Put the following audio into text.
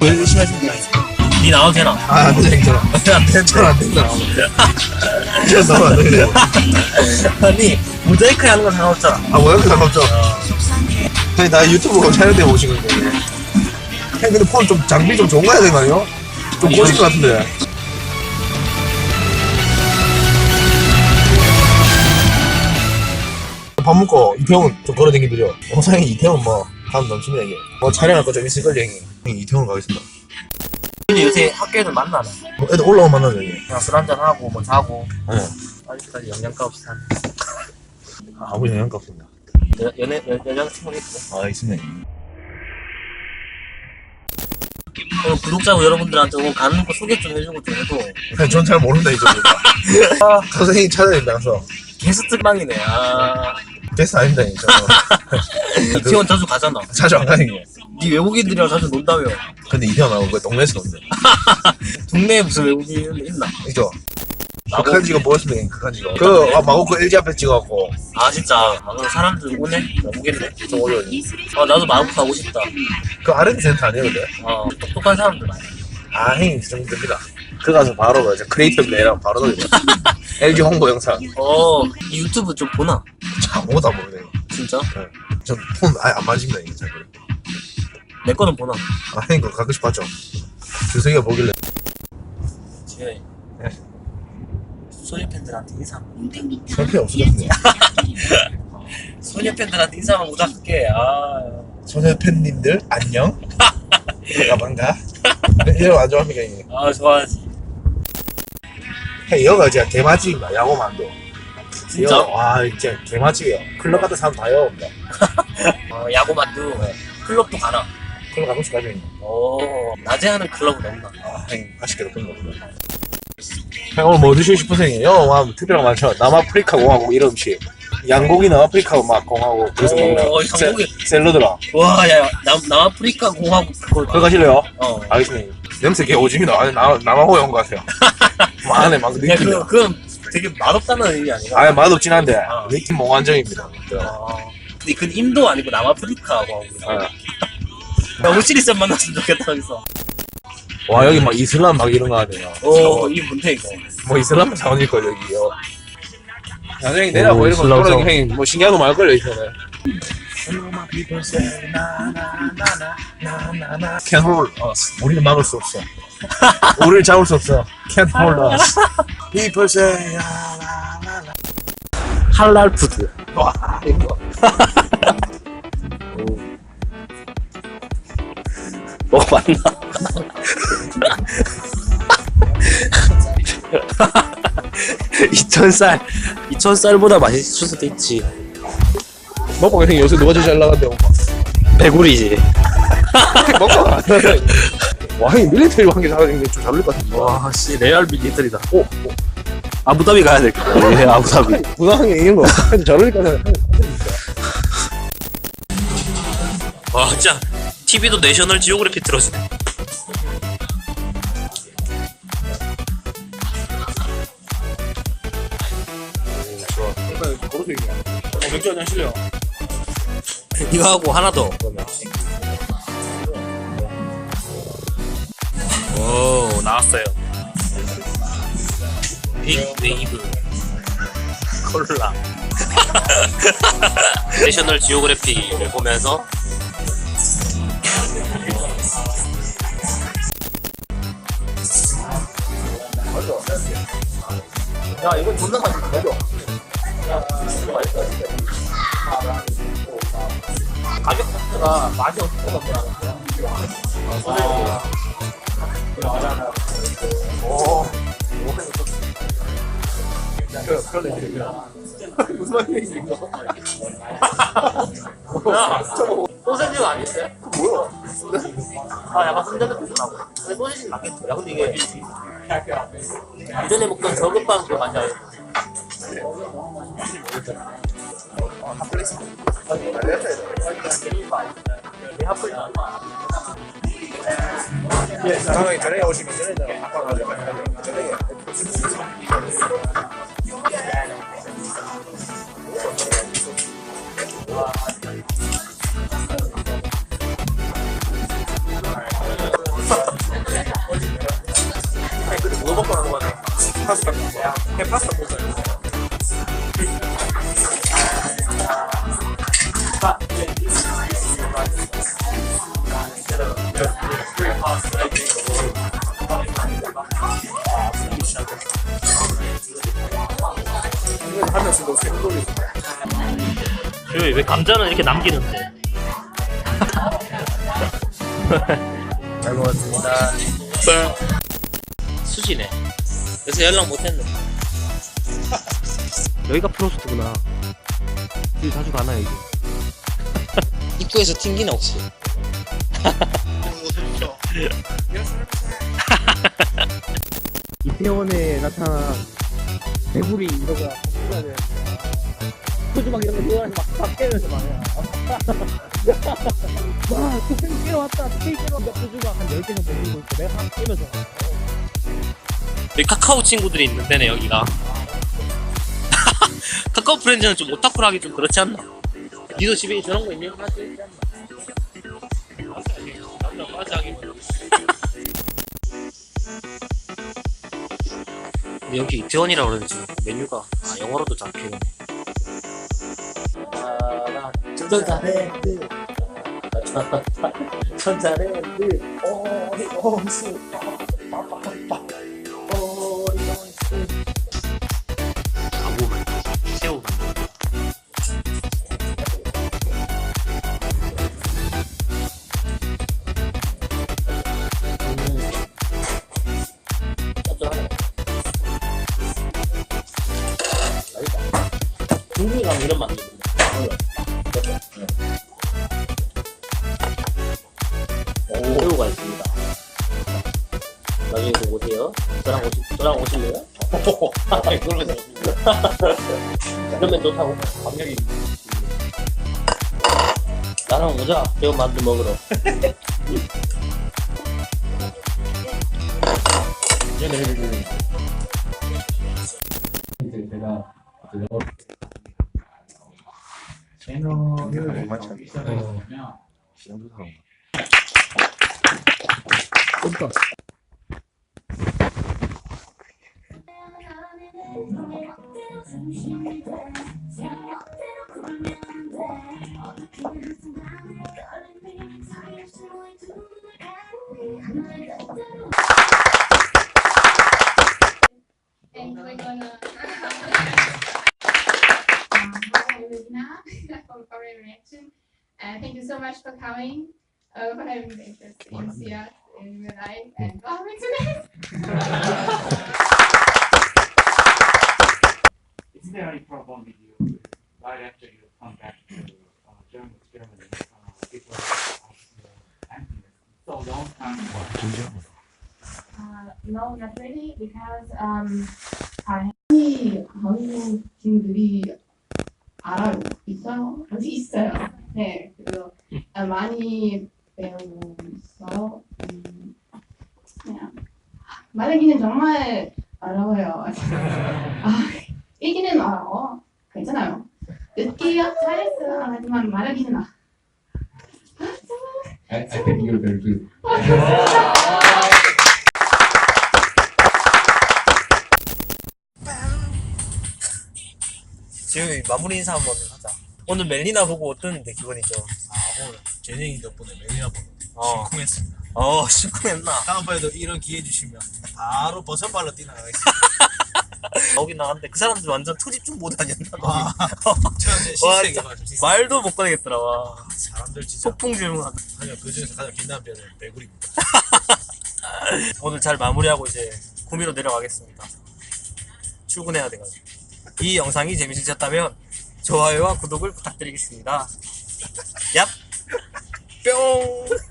왜 열심히 하십니까? 니 나와도 되나? 아, 안 되죠, 괜찮아. 안 돼. 저안 된다. 저 너무 안 되네요. 아니 모자이크 하는 건 상관없잖아. 아, 뭐야? 그 상관없죠? 형님, 나 유튜브 촬영때 오신 건데. 형, 근데 폰 좀, 장비 좀 좋은 거 해야 되는 거 아니에요? 좀 꼬실 것 같은데. 밥 먹고 이태원 좀 걸어다니기죠. 영상에 이태원 뭐, 다음 넘칩니다, 이게. 뭐 촬영할 거 좀 있을걸요, 형님. 이태원 가겠습니다. 근데 요새 학교에도 만나나? 뭐 애들 올라오면 만나죠, 형님. 그냥 술 한잔 하고 뭐 자고 네. 아직까지 영양가 없이 사는. 아무 영향가 없습니다. 여- 연애 여- 여자친구 있고. 아, 있습니다. 어, 구독자 여러분들한테 오늘 가는 거 소개 좀 해주고 좀 해도 전잘 모른다, 이제. 아, 선생님 찾아야 된다, 가서. 게스트방이네. 아 게스트 아닙니다, 이제. 이태원 자주 가잖아. 자주 안 가는 게. 니 외국인들이랑 자주 논다며. 근데 이태원 나오고 그 동네에서 논대. 동네에 무슨 외국인 있나? 마곡. 극한 지가 뭐였습니까, 극한 지가. 그, 아, 그 LG 앞에 찍어갖고. 아 진짜. 아, 그럼 사람들 오네? 오겠네. 좀 올려요. 아 나도 마법 가고 싶다. 그 R&D 센터 아니에요, 근데? 어 똑똑한 사람들 많아. 아, 형님, 그 정도 됩니다. 그 가서 바로 그, 크리에이티브 레이랑 바로 넣어요. LG 홍보 영상. 어이 유튜브 좀 보나? 참, 아무것도 안 모르네. 진짜? 전폰 아예 안 맞습니다, 이게 잘. 내 거는 보나? 아, 형님 그거 가끔씩 봤죠? 주석이가 보길래. 지혜. 네. 소녀 팬들한테 인사. 형편이 없어졌네. 소녀 팬들한테 인사 한번 부탁할게. 아. 소녀 팬님들, 안녕. 반가, 반가. 네, 이런 거안 좋아합니까, 형님? 아 좋아하지. 형, 여가 진짜 개맛집입니다, 야구만도. 진짜? 와, 진짜 개맛집이에요. 클럽 같은 사람 다 여옵니다. 어, 야구 만두. 클럽도 가나. 클럽 가끔씩 가죠, 형님. 오 낮에 하는 클럽은 없나? 아, 형님, 맛있게 먹는 겁니다. 형, 오늘 뭐 드시고 싶으세요, 형님? 영, 와, 특별한 거 많죠. 남아프리카 공화국 이런 음식. 양고기 남아프리카 막 공화국. 그래서 오, 먹는 양고기. 샐- 샐러드랑. 와야 남아프리카 공화국 그거. 그거 가실래요? 어. 알겠습니다. 냄새 개 오집니다. 아니, 남, 남아호에 온것 같아요. 뭐 안에 막 야. 그 그건 되게 맛없다는 의미 아니야? 아예 맛없진 한데, 아. 느낌 몽환적입니다. 아. 근데 그건 인도 아니고 남아프리카 공화국이야. 아. 야 오시리스 만났으면 좋겠다 여기서. 와, 여기 막 이슬람 막 이런 거 하네요. 오 이게 뭔데 이거? 뭐 이슬람 사원일 걸, 여기요. 나중에 내려고 오, 이런 거 이슬람 형님 뭐 신기한 거 많을 걸요, 이전에. Can't hold us. 우리는 막을 수 없어. 우리를 잡을 수 없어. Can't hold us. People say, 아. 할랄 푸드. 와, 이거. 먹어봤나? 이천 살, 이천 쌀보다 맛있을 수도 있지. 먹고 형님 요새 누가 제일 잘 나간대, 엄마. 배구리지. 먹고 안 나가요. 와, 형님 밀리터리 한개 사가지고 좀잘 어울릴 것 같은데. 와, 씨 레알 밀리터리다. 오, 아부다비 가야 될겠다. 예, 아부다비. 부당하게 이런 거. 잘 어울릴 것 같아. 와, 진짜 TV도 내셔널 지오그래피. 어, 맥주 한잔 하실래요? 이거 하고 하나 더. 그러면. 오, 나왔어요. 빅 웨이브 콜라. 내셔널 지오그래피를 보면서 야, 이건 존나 맛있다. 가격 자체가 맛이 어떻게 나더라. 무슨 말이지, 이거? 소세지가 아닌데? 뭐야? 아, 약간 순대도 비슷하고. 근데 소세지 낫겠다. 야, 근데 이게 예전에 먹던 저급빵 그 맛이 아니야. 예, 저녁에 저녁에 오시면 저녁에 아빠 가자. 저녁에. 그래, 그거 먹고 하는 거네. 파스타 먹고. 파스타 먹어요. 하면서도 생돌이 왜, 왜 감자는 이렇게 남기는데? 잘 먹었습니다. 수지네. 그래서 연락 못했는데. 여기가 프로스트구나. 여기 자주 가나 여기? 입구에서 튕기나 혹시? 이태원에 나타난 개구리 이러가 소주 막 이런 거 좋아해서 막, 막 깨면서 말이야. 와, 토핑 깨러 왔다. 토핑 깨러 왔다. 소주막 한 10개 정도 들고 있고 내가 막 깨면서. 카카오 친구들이 있는데네, 여기가. 카카오 프렌즈는 좀 오타쿠라 하기 좀 그렇지 않나? 니도 집에 저런 거 있냐? 하나 있지 않나? 남자 맞아 여기 이태원이라 그런지 메뉴가 아, 영어로도 잡히네. 아, 천사랜드. 천사랜드. 오리온스. 오리 풍미감 이런 맛이 새우가 있습니다. 나중에 또 오세요. 저랑 오시, 저랑 오실래요? 그러면 그러면 좋다고. 감격이. 나랑 오자. 매운 만두 먹으러. 못 맞췄네. 시장도 사고. and coming, uh, for having the interest in see us in real life and oh, me tonight. Is there any problem with you right after you come back to uh, Germany, Germany uh, because of the emptiness? So long time. Uh, no, not really, because um, 당연히 한국인들이 알아요. 있어요? 어디 있어요? 네, 그리고 아, 많이 배우고 있어. 음, 그냥 말하기는 정말 어려워요. 아, 읽기는 알아. 괜찮아요. 듣기요? 잘했어. 하지만 말하기는 아. I, I think you're very good. 지금 마무리 인사 한번 하자. 오늘 멜리나 보고 어땠는데 기분이죠? 아 오늘 제네이 덕분에 메리나 보고 어. 심쿵했습니다. 어, 심쿵했나? 다음번에도 이런 기회 주시면 바로 버선발로 뛰어나가겠습니다. 나오긴 나갔는데 그 사람들 완전 모드 아니었나? 와, 저는 와, 좀 말도 못 꺼내겠더라, 와. 사람들 진짜 소풍 질문하다. 하여 그 중에서 가장 빛나는 별은 배구리입니다. 오늘 잘 마무리하고 이제 구미로 내려가겠습니다. 출근해야 돼가지고. 이 영상이 재밌으셨다면 좋아요와 구독을 부탁드리겠습니다. 얍! 뿅!